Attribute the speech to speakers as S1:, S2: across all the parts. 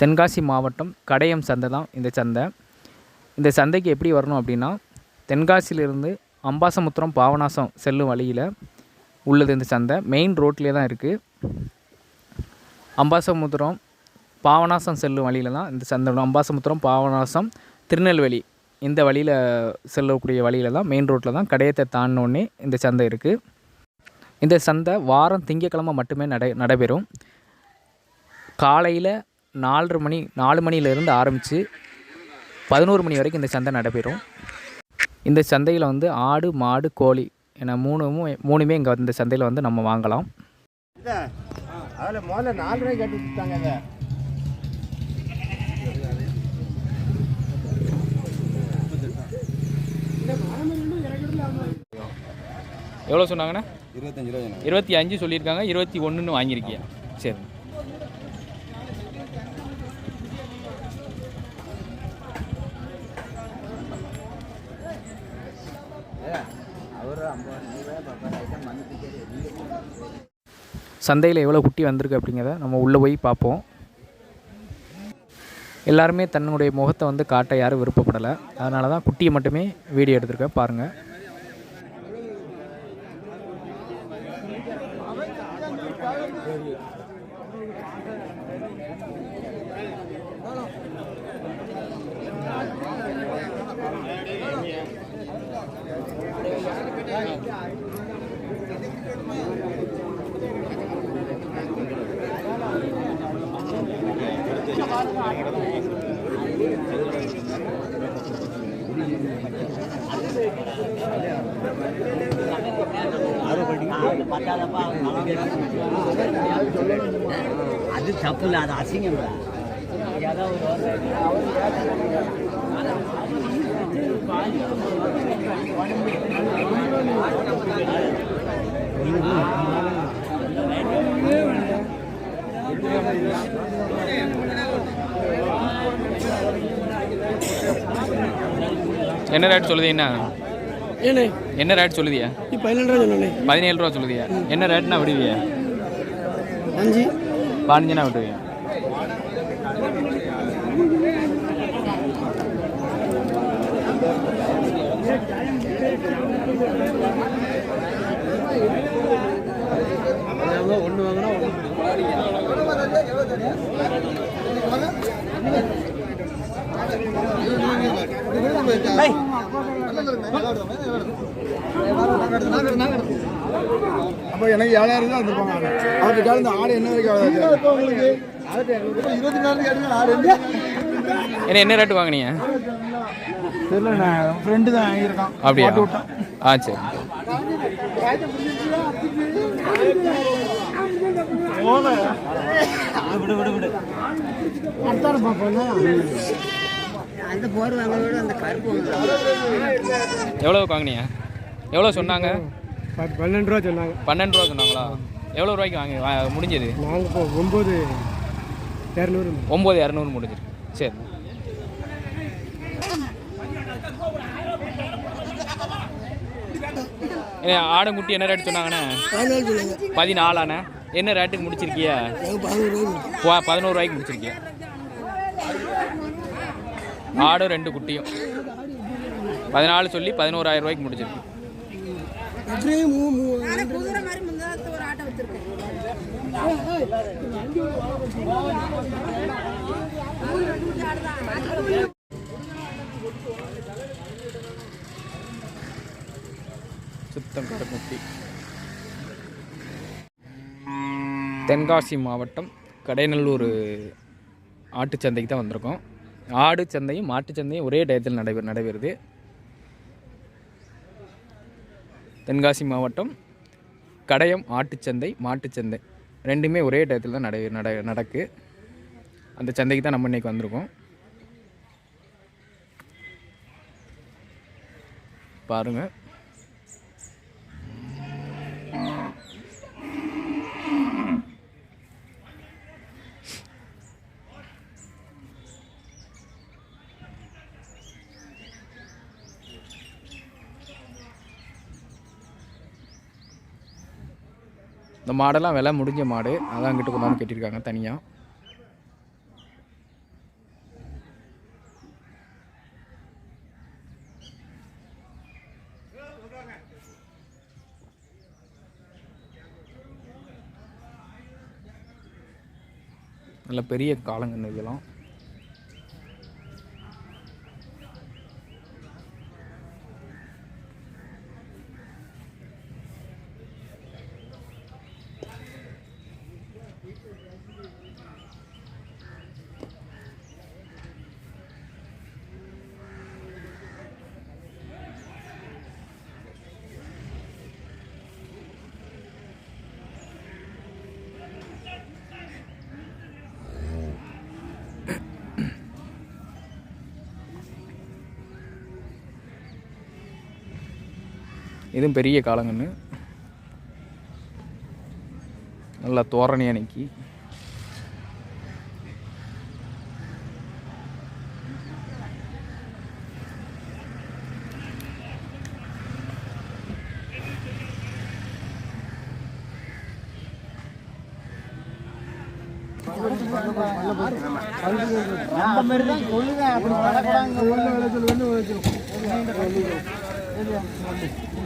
S1: தென்காசி மாவட்டம் கடையம் சந்தை தான் இந்த சந்தை. இந்த சந்தைக்கு எப்படி வரணும் அப்படின்னா தென்காசியிலிருந்து அம்பாசமுத்திரம் பாவநாசம் செல்லும் வழியில் உள்ளது இந்த சந்தை. மெயின் ரோட்லேயே தான் இருக்குது அம்பாசமுத்திரம் பாவநாசம் செல்லும் வழியில் தான் இந்த சந்தை அம்பாசமுத்திரம் பாவநாசம் திருநெல்வேலி இந்த வழியில் செல்லக்கூடிய வழியில் தான் மெயின் ரோட்டில் தான் கடையத்தை தாண்டினோடனே இந்த சந்தை இருக்குது இந்த சந்தை வாரம் திங்கக்கிழமை மட்டுமே நடை நடைபெறும். காலையில் நாலரை மணி நாலு மணியிலேருந்து ஆரம்பித்து பதினோரு மணி வரைக்கும் இந்த சந்தை நடைபெறும். இந்த சந்தையில் வந்து ஆடு மாடு கோழி என மூணுமே மூணுமே இங்கே இந்த சந்தையில் வந்து நம்ம வாங்கலாம்.
S2: அதில் முதல்ல நாலு ரூபாய் கட்டி
S1: எவ்வளோ சொன்னாங்கண்ணா
S3: இருபத்தஞ்சு ரூபா
S1: இருபத்தி அஞ்சு சொல்லியிருக்காங்க இருபத்தி ஒன்றுன்னு வாங்கியிருக்கியா சரி. சந்தையில் எவ்வளோ குட்டி வந்திருக்கு அப்படிங்கிறத நம்ம உள்ளே போய் பார்ப்போம். எல்லாருமே தன்னுடைய முகத்தை வந்து காட்ட யாரும் விருப்பப்படலை. அதனால தான் குட்டியை மட்டுமே வீடியோ எடுத்திருக்கேன். பாருங்கள்
S4: அது தப்பு இல்லை அது அசிங்கம் இல்லை.
S1: என்ன ரேட் சொல்லுதீங்கன்னா
S5: ஏண்ணே
S1: என்ன? ரேட் சொல்லுதியா? பதினேழு ரூபா சொல்லுதியா. என்ன ரேட்னா விடுவியா?
S5: அஞ்சு.
S1: பதினஞ்சுனா விட்டுவியா
S5: ஒன்று வாங்கினா
S2: அப்போ எனக்கு ஏழாயிரம் தான் வந்திருப்பாங்க அவர்கிட்ட இந்த ஆடு என்ன வரைக்கும் உங்களுக்கு இருபத்தி நாலு ஆடு
S1: என்ன என்ன ரேட் வாங்கினீங்க?
S2: தெரியல ஃப்ரெண்டு தான் வாங்கியிருக்கான்.
S1: அப்படியா? ஆ சரி.
S4: அந்த போர் வாங்குறதோட அந்த கருப்பு
S1: எவ்வளோ வாங்கினீங்க? எவ்வளோ சொன்னாங்க?
S5: பன்னெண்டு ரூபா சொன்னாங்க.
S1: பன்னெண்டு ரூபா சொன்னாங்களா? எவ்வளோ ரூபாய்க்கு வாங்கி முடிஞ்சது?
S5: நாங்கள் இப்போ ஒம்பது இரநூறு
S1: ஒம்பது இரநூறு முடிஞ்சிருக்கு சரி. ஏ, ஆடு குட்டி என்ன ரேட் சொன்னாங்கண்ணே? பதினாலாண்ணே. என்ன ரேட்டுக்கு முடிச்சிருக்கியா?
S5: பதினோரு
S1: ரூபாய்க்கு முடிச்சிருக்கியா? ஆடும் ரெண்டு குட்டியும். பதினாலு சொல்லி பதினோராயிரம் ரூபாய்க்கு முடிச்சிருக்கு. தென்காசி மாவட்டம் கடைநல்லூர் ஆட்டுச்சந்தைக்கு தான் வந்திருக்கோம். ஆடு சந்தையும் மாட்டுச் சந்தையும் ஒரே டயத்தில் நடைபெற நடைபெறுது. தென்காசி மாவட்டம் கடையம் ஆட்டுச்சந்தை மாட்டுச்சந்தை ரெண்டுமே ஒரே டயத்தில் தான் நடை நட நடக்கு. அந்த சந்தைக்கு தான் நம்ம இன்னைக்கு வந்திருக்கோம். பாருங்கள் இந்த மாடெல்லாம் விலை முடிஞ்ச மாடு. அதான் அங்கிட்டு கொண்டாந்து கட்டியிருக்காங்க தனியாக நல்ல பெரிய காலங்கன்னு இதெல்லாம். இதுவும் பெரிய காலங்கன்று நல்லா தோரணையாக நிற்கி
S4: நம்ம மாதிரி தான் சொல்லுங்க அப்படி பழகிறாங்க
S2: ஒன்று விளைச்சல் ஒன்று விளைச்சல்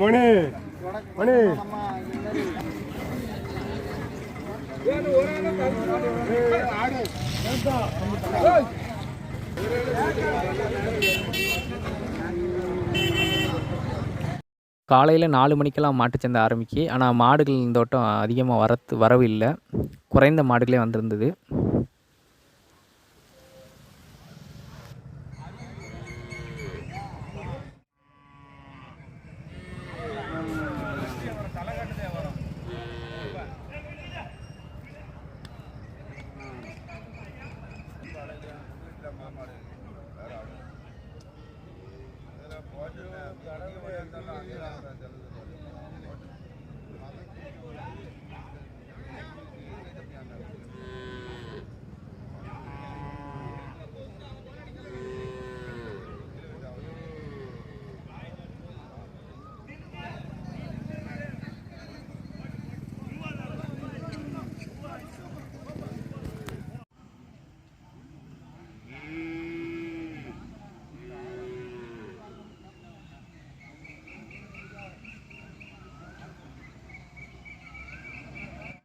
S2: மணி. மணி.
S1: காலையில் நாலு மணிக்கெல்லாம் மாட்டுச்சந்தை ஆரம்பிக்கு ஆனால் மாடுகள் இந்த வட்டம் அதிகமாக வரத்து வரவு இல்லை குறைந்த மாடுகளே வந்திருந்தது.